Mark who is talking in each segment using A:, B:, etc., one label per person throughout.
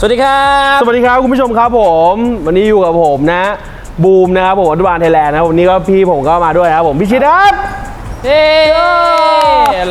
A: สวัสดีครับ
B: สวัสดีครับคุณผู้ชมครับผม วันนี้อยู่กับผมนะบูมนะครับผมอัตบานไทยแลนด์นะครับวันนี้ก็พี่ผมก็มาด้วยนะครับผมพี่ชิดครับ
A: เย้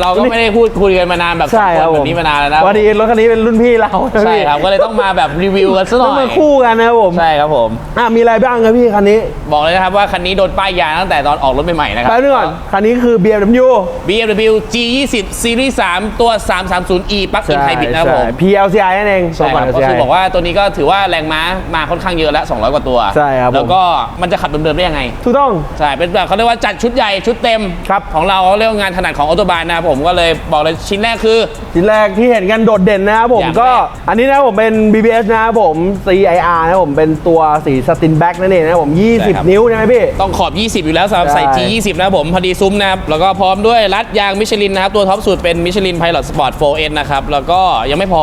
A: เราก็ไม่ได้พูดคุยกันมานานแบบ
B: ใช่ครับ
A: สอง
B: ผ
A: น
B: ม
A: แบบนี้มานานแล้วนะ
B: วันนี้รถคันนี้เป็นรุ่นพี่เรานะ
A: ใช่
B: พี่
A: ครับก็เลยต้องมาแบบรีวิวกันซะหน่
B: ต้
A: อ
B: อง
A: ย
B: มาคู่กันนะครับผม
A: ใช่ครับผม
B: อะมีอะไรบ้างครับพี่คันนี้
A: บอกเลยนะครับว่าคันนี้โดนป้ายยาตั้งแต่ตอนออกรถใหม่ๆนะครั
B: แป๊บนึงก่อนคันนี้คือ BMW
A: BMW G20 Series 3 ตัว 330e ปลั๊กอินไฮบริดนะครับผม
B: ใช่ PLCI นั่นเอง
A: ใช่ครับ
B: ตัว
A: ก็
B: ก่น
A: คือ
B: LCI
A: บอกว่าตัวนี้ก็ถือว่าแรงม้ามาค่อนข้างเยอะแล้ว 200 กว่าตัว
B: ใช่ครับผม
A: แล้วก็มันจะขับเดิมๆได้ยังไง
B: ถูกต้อง
A: ใช่เป็นแบบเขาเรียกว่าจัดชุดใหญ่ชุดเต็ม
B: ครับ
A: ของเราเขาเรียกว่างานถนัดของออโตบานนะครับผมก็เลยบอกเลยชิ้นแรกคือ
B: ชิ้นแรกที่เห็นกันโดดเด่นนะครับผม
A: อย่าง
B: ก็
A: แรก
B: อันนี้นะครับผมเป็น BBS นะครับผม CIR นะครับผมเป็นตัวสีสตินแบ็กนั่นเองนะครับผม
A: ใช่ครับ
B: 20 นิ้วใช่ไหมพี่
A: ต้องขอบ 20 อยู่แล้วสำหรับใส่
B: ใช่
A: G20 นะครับผมพอดีซุ้มนะครับแล้วก็พร้อมด้วยรัดยางมิชลินนะครับ ตัวท็อปสุดเป็นมิชลิน Pilot Sport 4N นะครับ แล้วก็ยังไม่พอ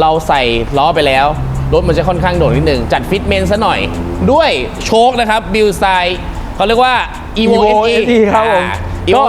A: เราใส่ล้อไปแล้ว รถมันจะค่อนข้างโดดนิดนึงจัดฟิตเมนซะหน่อย ด้วยโชคนะครับบิลไซเขาเรียกว่า Evo
B: Evo
A: SE
B: SE ครับผม
A: อ่า Evo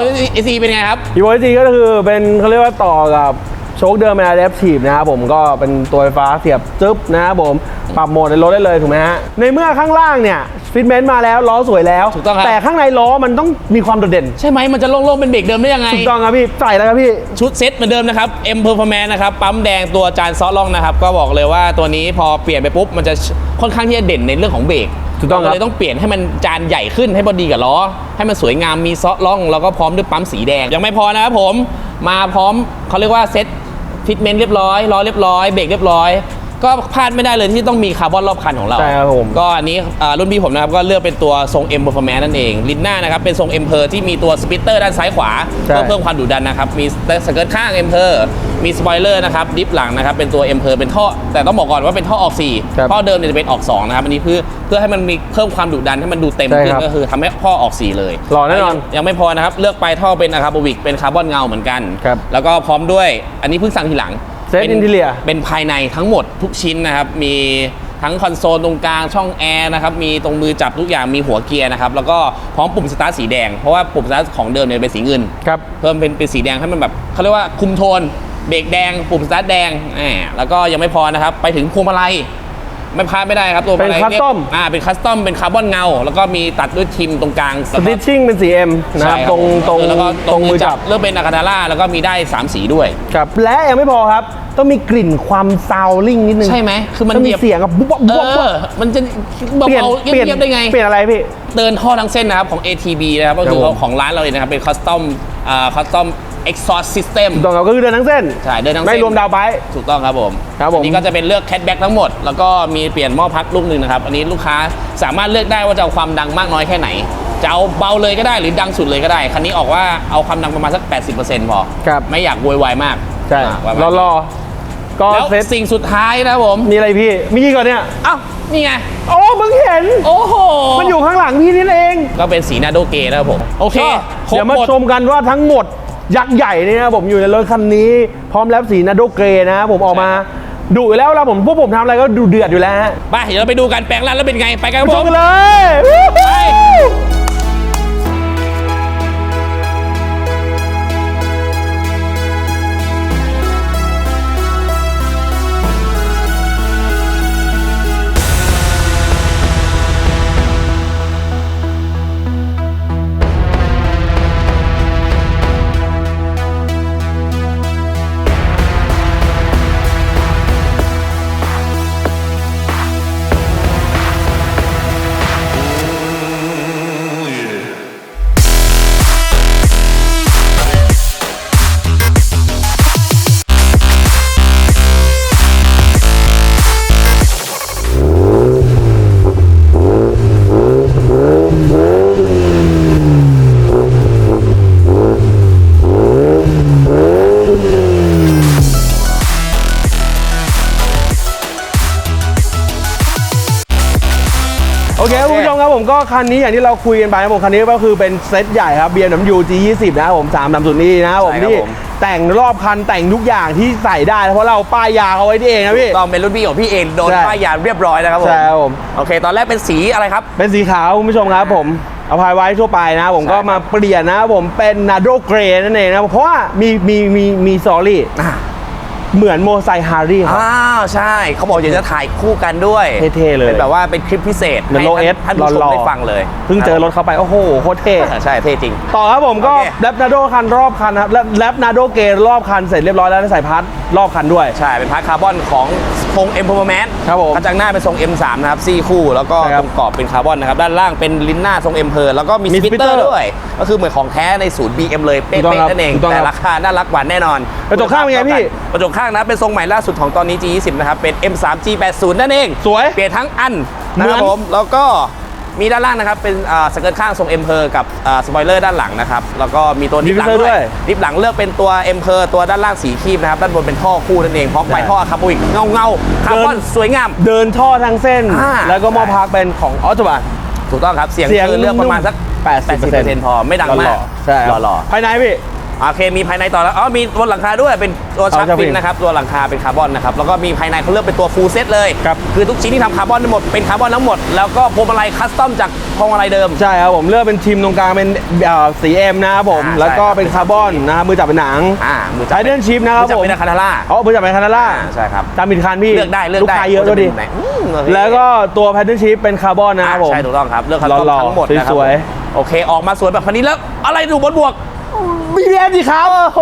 A: SE เป็นไงครับ
B: อีโวจีก็คือเป็นเขาเรียกว่าต่อกับโชคเดิมเป็น Adaptive นะครับผมก็เป็นตัวไฟฟ้าเสียบจึ๊บนะครับผมปรับโหมดในรถได้เลยถูกไหมฮะในเมื่อข้างล่างเนี่ยฟิตเมนต์มาแล้วล้อสวยแล้ว
A: ถูกต้องครับ
B: แต่ข้างในล้อมันต้องมีความโดดเด่น
A: ใช่ไหมมันจะโล่งๆเป็นเบรกเดิมได้ยังไง
B: ถูกต้องครับพี่ใส่แล้วครับพี่
A: ชุดเซ็ตเหมือนเดิมนะครับ M Performance นะครับ ปั๊มแดงตัวจานซอสล่องนะครับ ก็บอกเลยว่าตัวนี้พอเปลี่ยนไปปุ๊บ มันจะค่อนข้างที่จะเด่นในเรื่องของเบรก
B: ถูกต้องครับ
A: เลยต้องเปลี่ยนให้มันจานใหญ่ขึ้นให้พอดีกับล้อ ให้มันสวยงามมีซอสล่อง แล้วก็พร้อมด้วยปั๊มสีแดง ยังไม่พอนะครับผมมาพร้อมเขาเรียกว่าเซ็ตฟิตเมนต์เรียบร้อยล้อเรียบร้อยเบรกเรียบร้อย ก็พลาดไม่ได้เลยที่ต้องมีคาร์บอนรอบคันของเรา
B: ใช่ครับผม
A: ก็อันนี้อ่ารุ่นพี่ผมนะครับก็เลือกเป็นตัวทรง M Performance นั่นเองลินหน้านะครับเป็นทรง M Per ที่มีตัวสปิตเตอร์ด้านซ้ายขวา
B: ใช่
A: เพื่อเพิ่มความดุดันนะครับมีสเกิร์ตข้าง M Per มีสปอยเลอร์นะครับดิฟหลังนะครับเป็นตัว M Per เป็นท่อ แต่ต้องบอกก่อนว่าเป็นท่อออก
B: ครับ
A: 4ท่อเดิมเนี่ยจะเป็นออก2นะครับอันนี้เพื่อเพื่อให้มันมีเพิ่มความดุดันให้มันดูเต็ม
B: ใช่
A: ขึ้
B: ครั
A: น
B: บ
A: ก็คือทำให้ท่อออก4เลย
B: หล่อแน่นอน
A: ยังยังไม่พอนะครับเลือกไปท่อเป็นอะคาร์บวิกเป็นคาร์บอนเงาเหมือนกัน
B: ครับ
A: แล้วก็พร้อมด้วยอันนี้เพิ่งสั่งทีหลัง
B: เซต
A: ป็
B: interior
A: เป็นภายในทั้งหมดทุกชิ้นนะครับ มีทั้งคอนโซลตรงกลางช่องแอร์นะครับ มีตรงมือจับทุกอย่างมีหัวเกียร์นะครับ แล้วก็พร้อมปุ่มสตาร์ทสีแดง เพราะว่าปุ่มสตาร์ทของเดิมเนี่ยเป็นสีเงิน
B: ครับ
A: เพิ่มเป็นเป็นสีแดงให้มันแบบเขาเรียกว่าคุมโทน เบรกแดง ปุ่มสตาร์ทแดงแหมแล้วก็ยังไม่พอนะครับ ไปถึงพวงมาลัย ไม่พลาดไม่ได้ครับตัวพวงมาลัย
B: เป็น custom
A: ยกอ่าเป็นคัสตอมเป็นคาร์บอนเงา แล้วก็มีตัดด้วยทิมตรงกลาง
B: สติชชิ่งเป็นสี M นะครับ
A: ใช่
B: ตรงตรง
A: แล้วก็
B: ตรงมือจับ
A: เลือกเป็นอะคาทาร่าแล้วก็มีได้สามสีด้วย
B: ครับ และยังไม่พอครับ ต้องมีกลิ่นความซาวลิ่งนิดนึง
A: ใช่ไหมคือมัน
B: ต้อง
A: เห
B: มี
A: ยียบ
B: เสียงกับบุ๊บบุ๊บ
A: เอ
B: บุ๊บบุ๊บ
A: อมันจะ
B: เปลี่ยน
A: เบาๆ
B: เปลี่ยน
A: เงียบๆได้ไง
B: เปลี่ยนอะไรพี่
A: เดินท่อทั้งเส้นนะครับของ ATB นะครับก็คือ
B: ครับผม
A: ของร้านเราเลยนะครับเป็นคัสตอมอ่าคัสตอม exhaust system
B: ถูกต้องครับก็คือเดินทั้งเส้น
A: ใช่เดินทั้งเส้น
B: ไม่รวมดาวไป
A: ถูกต้องครับผม
B: ครับผม
A: อันนี้ก็จะเป็นเลือกแคทแบ็กทั้งหมด แล้วก็มีเปลี่ยนหม้อพักลูกหนึ่งนะครับ อันนี้ลูกค้าสามารถเลือกได้ว่าจะเอาความดังมากน้อยแค่ไหน จะเอาเบาเลยก็ได้หรือดังสุดเลยก็ได้ คันนี้ออกว่าเอาความดังประมาณสัก 80%พอ
B: ครับ
A: ไม่อยากโวยวายมาก
B: ใช่
A: อ่าประมาณ
B: รอรอก็
A: แล้ว
B: เซต
A: สิ่งสุดท้ายนะครับผม
B: มีอะไรพี่มีกี่ก่อนเนี่ย
A: อ้าวนี่ไง
B: โอ้มึงเห็น
A: โอ้โห
B: มันอยู่ข้างหลังพี่นี่เอง
A: ก็เป็นสีนาโดเกนะครับผม โอเค
B: ก็
A: ครบ
B: เดี๋ยวมา
A: หมด
B: ชมกันว่าทั้งหมด ยักษ์ใหญ่เนี่ยนะผมอยู่ในรถคันนี้ พร้อมแล้วสีนาโดเกรนะผมออกมาดุอยู่แล้วเราผมพวกผมทำอะไรก็ดูเดือดอยู่แล้วฮะ
A: ไปเดี๋ยวเราไปดูกันแปลงร่างแล้วเป็นไงไปกันค
B: ไป
A: รับ
B: ช
A: ผมม
B: กันเลย
A: ไป
B: โอเคคุณผู้ชมครับผมก็คันนี้อย่างที่เราคุยกันไปนะผมคันนี้ก็คือเป็นเซตใหญ่ครับ BMW G20 นะครับผม3 3 0นี่นะครับผม
A: ใช่ครับ
B: ที่
A: ผม
B: แต่งรอบคันแต่งทุกอย่างที่ใส่ได้นะเพราะเราป้ายยาเขาไว้ที่เองนะพี่
A: ต้องเป็นรุ่นพี่ของพี่เองโดน
B: ใช่
A: ป้ายยาเรียบร้อยนะครับผม
B: ใช่ครับผม
A: โอเค ตอนแรกเป็นสีอะไรครับ
B: เป็นสีขาวคุณผู้ชมครับผมเอาพายไว้ทั่วไปนะครับผม
A: ใช่
B: ก็
A: ครับ
B: มาเปลี่ยนนะครับผมเป็นนาโดเกรนั่นเองนะครับเพราะว่ามีมีมีมีซอรี่
A: อะ
B: เหมือนโมไซค์ฮาร์รี่ครับ
A: อ้าวใช่เขาบอกอยากจะถ่ายคู่กันด้วย
B: เท่ๆเลย
A: เป็นแบบว่าเป็นคลิปพิเศษ
B: เหมือน
A: ให้
B: โลเอส
A: ท่านผู้ชม
B: หล่อๆ
A: ได้ฟังเลย
B: เพิ่งเจอรถเข้าไป โอ้โหโคตรเท่
A: อ่าใช่เท่จริง
B: ต่อครับผมก็
A: โอเค
B: แรปนาโดคันรอบคันครับแรปนาโดเกรอบคันเสร็จเรียบร้อยแล้วได้ใส่พาร์ท รอบคันด้วย
A: ใช่ เป็นพาร์ทคาร์บอนของทรง M Performance
B: ครับผม
A: กระจังหน้าเป็นทรง M3 นะครับซี่คู่ แล้วก็
B: ใช่ครั
A: ต
B: บ
A: รงกรอบเป็นคาร์บอนนะครับ ด้านล่างเป็นลิ้นหน้าทรง M เพแล้วก็มี
B: มี
A: สปิตเตอ
B: splitter
A: ร์ด้วย ก็คือเหมือนของแท้ในศูนย์ BM เลย เป๊
B: ถูกต้องะครับ
A: ๆนั่นเอง
B: ถูกต้อง
A: แต่
B: ครับ
A: ราคาน่ารักหวานแน่นอน
B: กระจกข้างเป็นไงพี่
A: กระจกข้างนะเป็นทรงใหม่ล่าสุดของตอนนี้ G20 นะครับเป็น M3 G80 นั่นเอง
B: สวย
A: เปลี่ยนทั้งอันนะครับ
B: เหมือน
A: ผมแล้วก็ มีด้านล่างนะครับเป็นอ่าสเกิร์ตข้างทรง M เพกับอ่าสปอยเลอร์ด้านหลังนะครับแล้วก็มีตัวนิปหลัง
B: มี
A: ด้ว
B: ด้วยย
A: นิปหลังเลือกเป็นตัว M เพตัวด้านล่างสีครีมนะครับด้านบนเป็นท่อคู่นั่นเองพร้อมไฟ
B: ใช่
A: ท่อคาร์บอนเงาเงาๆคาร์บอนสวยงาม
B: เดินท่อทั้งเส้น
A: อ่า
B: แล้วก็หมอพักเป็นของออโตบาน
A: ถูกต้องครับเสียง
B: เสียง
A: คือเลือกประมาณสัก
B: 80%
A: 80%พอไม่ดังมาก
B: ใช่ครับ
A: หล่อ
B: ภายในพี่
A: ๆ โอเคมีภายในต่อแล้วอ๋อมีบนหลังคาด้วยเป็นตัวชัก
B: เอาชักฟิ
A: ฟิ
B: น
A: นนะครับตัวหลังคาเป็นคาร์บอนนะครับแล้วก็มีภายในเขาเลือกเป็นตัวฟูลเซตเลย
B: ครับ
A: คือทุกชิ้นที่ทำคาร์บอนทั้งหมดเป็นคาร์บอนทั้งหมดแล้วก็พวงมาลัยคัสตอมจากพวงมาลัยเดิม
B: ใช่ครับผมเลือกเป็นทีมตรงกลางเป็นเอ่อสีเอ็มนะครับผม
A: อ่า
B: แล้วก็
A: ใช่ครับ
B: เป็นคาร์บอนนะครับมือจับเป็นหนัง
A: อ่ามือ
B: ไทเดนชิพนะครับ
A: จะ
B: ผม
A: เป็นอะคาทาร่า
B: อ๋อมือจับเป็นคานาล่า
A: อ่าใช่ครับ
B: ตามผิดคันพี่
A: เลือกได้เลือก
B: ลูก
A: ได้
B: ค้าเยอะด้วยดิ
A: ว่าจป็นแบบไหนอืมโอเค
B: แล้วก็ตัวแพทเทิร์นชิพเป็นคาร์บอนนะครับผม
A: ใช่ถูกต้องครับเลือกคัสตอม
B: หล่อๆ
A: ทั้งหมดนะครับ
B: สวย
A: ผมโอเคออกมาสวยแบบคันนี้แล้วอะไรดูบนบวก
B: BBS ดิครับ
A: โอ้โห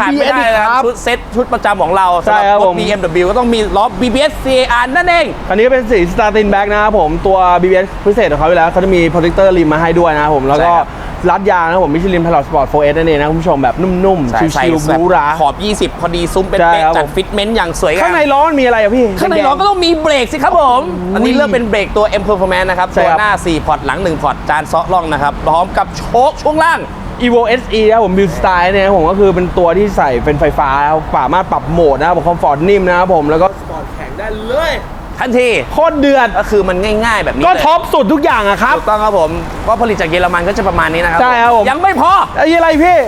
A: ขาดไม่ได้
B: BBS
A: นะค
B: ครั
A: รับบชุดเซ็ตชุดประจำของเราสำ
B: ใช่
A: หรับ
B: ครับ
A: ร
B: ผ
A: ถ
B: ม
A: BMW ก็ต้องมีล้อ BBS CAR นั่นเอง
B: คันนี้ก็เป็นสีสตาร์ตินแบ็กนะครับผมตัว BBS พิเศษของเขาอยู่แล้วเขาจะมีโปรเทคเตอร์ริมมาให้ด้วยนะครับผมแล้วก็
A: ใช่ครับ
B: รัดยางนะครับผมมิชลินพลอตสปอร์ต 4S นั่นเองนะคุณผู้ชมแบบนุ่ม
A: ใช่
B: ๆ
A: ใส่
B: ชิวๆ
A: แบบ
B: หรูหรา
A: ขอบ 20 พอดีซุ้มเป็น
B: ใช่
A: เป๊ะ
B: ครับ
A: จัด
B: ผม
A: ฟิตเมนต์อย่างสวยงาม
B: ข้างในล้อมันมีอะไรอะพี่
A: ข้างในล้อก็ต้องมีเบรกสิครับผม อันนี้เลือกเป็นเบรกตัว M Performance นะครับ
B: ใช่
A: ตัว
B: ครับ
A: หน้า 4 พอร์ตหลัง 1 พอร์ตจานซาะล่องนะครับ พร้อมกับโชคช่วงล่าง
B: อีโว SE นะครับผมบิวสไตล์เนี่ยนะครับผมก็คือเป็นตัวที่ใส่เป็นไฟฟ้านะครับสามารถปรับโหมดนะครับผมคอมฟอร์ตนิ่มนะครับผมแล้วก็สปอร์ตแข็งได้เลย
A: ทันที
B: โคตรเดือด
A: ก็คือมันง่ายๆ แบบนี้
B: ก็
A: เลย
B: ท็อปสุดทุกอย่างอะครับ
A: ถูกต้องครับผมก็ผลิตจากเยอรมันก็จะประมาณนี้นะครับ
B: ใช่ครับผม
A: ยังไม่พอ
B: ไอ้อะไรพี่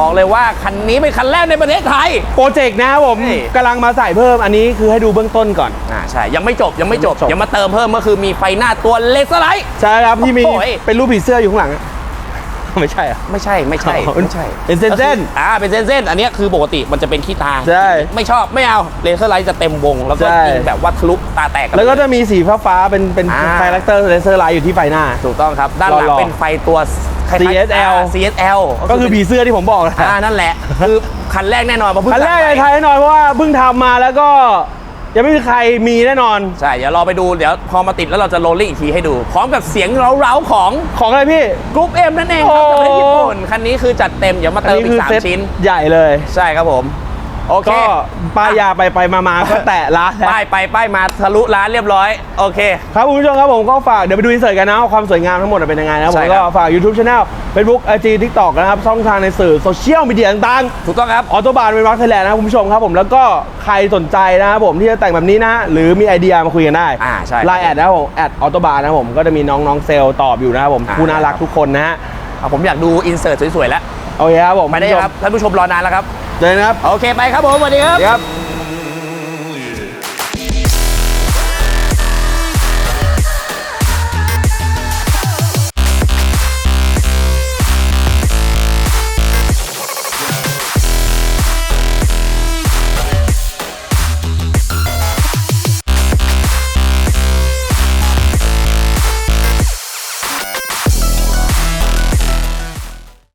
A: บอกเลยว่าคันนี้เป็นคันแรกในประเทศไทย
B: โปรเจกต์นะครับผม
A: นี่
B: กำลังมาใส่เพิ่มอันนี้คือให้ดูเบื้องต้นก่อน
A: อ่าใช่ ยังไม่จบยังไม่จบ
B: ยังไม่จบ
A: ยังมาเติมเพิ่มก็คือมีไฟหน้าตัวเลเซอร์ไลท์
B: ใช่ครับที่มี
A: โอ้ย
B: เป็นรูปผีเสื้ออยู่ข้างหลังอะ ไม่ใช่อะ
A: ไม่ใช่ไม่ใช่
B: อ๋อ
A: ไม่ใช่
B: เป็นเส้นๆ
A: ก็คืออ่าเป็นเส้นๆอันเนี้ยคือปกติมันจะเป็นขี้ตา
B: ใช่
A: ไม่ชอบไม่เอาเลเซอร์ไลท์จะเต็มวง แล้วก็
B: ใช่
A: ยิงแบบว่าทะลุตาแตกน
B: แล้วก็
A: เย
B: จะมีสีฟ้าฟ้าๆเป็นเป็น
A: อ่า
B: คาแรคเตอร์เลเซอร์ไลท์อยู่ที่ไฟหน้า
A: ถูกต้องครับ ด้านหลัง
B: หล่อๆ
A: เป็นไฟตัวคล้ายๆ
B: CSL
A: อ่า CSL
B: ก็คือผีเสื้อที่ผมบอกนะ
A: อ่านั่นแหละ คือคันแรกแน่นอนเพราะเพิ่ง
B: คันแรก
A: สั่ง
B: ใน
A: ไป
B: ไทยแน่นอนเพราะว่าเพิ่งทำมาแล้วก็ ยังไม่มีใครมีแน่นอน
A: ใช่ เดี๋ยวรอไปดูเดี๋ยวพอมาติดแล้วเราจะโรลลิ่งอีกทีให้ดู พร้อมกับเสียงเร้าๆของ
B: ของอะไรพี่
A: กรุ๊ปเอ็มนั่นเองครับจากประเทศญี่ปุ่นคันนี้คือจัดเต็มเดี๋ยวมา
B: อัน
A: เติม
B: นี้
A: อี
B: คื
A: กสาม
B: เซ็ต
A: ชิ้น
B: ใหญ่เลย
A: ใช่ครับผม โอเค
B: ก็ป้ายยาไปไปมามาก็แตะร้านแล้ว
A: ป้ายไปป้ายมาทะลุร้านเรียบร้อย โอเค
B: ครับคุณผู้ชมครับผมก็ฝากเดี๋ยวไปดูอินเสิร์ตกันนะว่าความสวยงามทั้งหมดเป็นยังไงนะครับผ
A: ใช่
B: ม
A: ครับ
B: ก็ฝาก YouTube Channel Facebook IG TikTok นะครับช่องทางในสื่อโซเชียลมีเดียต่าง
A: ถูกต้องครับ
B: ๆออโตบานเป็นรักไทยแลนด์นะครับคุณผู้ชมครับผมแล้วก็ใครสนใจนะครับผมที่จะแต่งแบบนี้นะหรือมีไอเดียมาคุยกันได้
A: อ่าใช่
B: ไลน์แอดนะครับผมแอดออโตบานนะครับผมก็จะมีน้องๆเซลล์ตอบอยู่นะครับผม
A: อ่า
B: ผู้น่ารักทุกคนนะฮะ
A: อะผมอยากดูอินเสิร์ตสวยๆแล้ว
B: โอเคครับผม
A: ไปได้ครับท่านผู้ชมรอนานแล้วครับ
B: เจอกันครับ
A: โอเคไปครับผมสวัสดีครับ
B: ครับ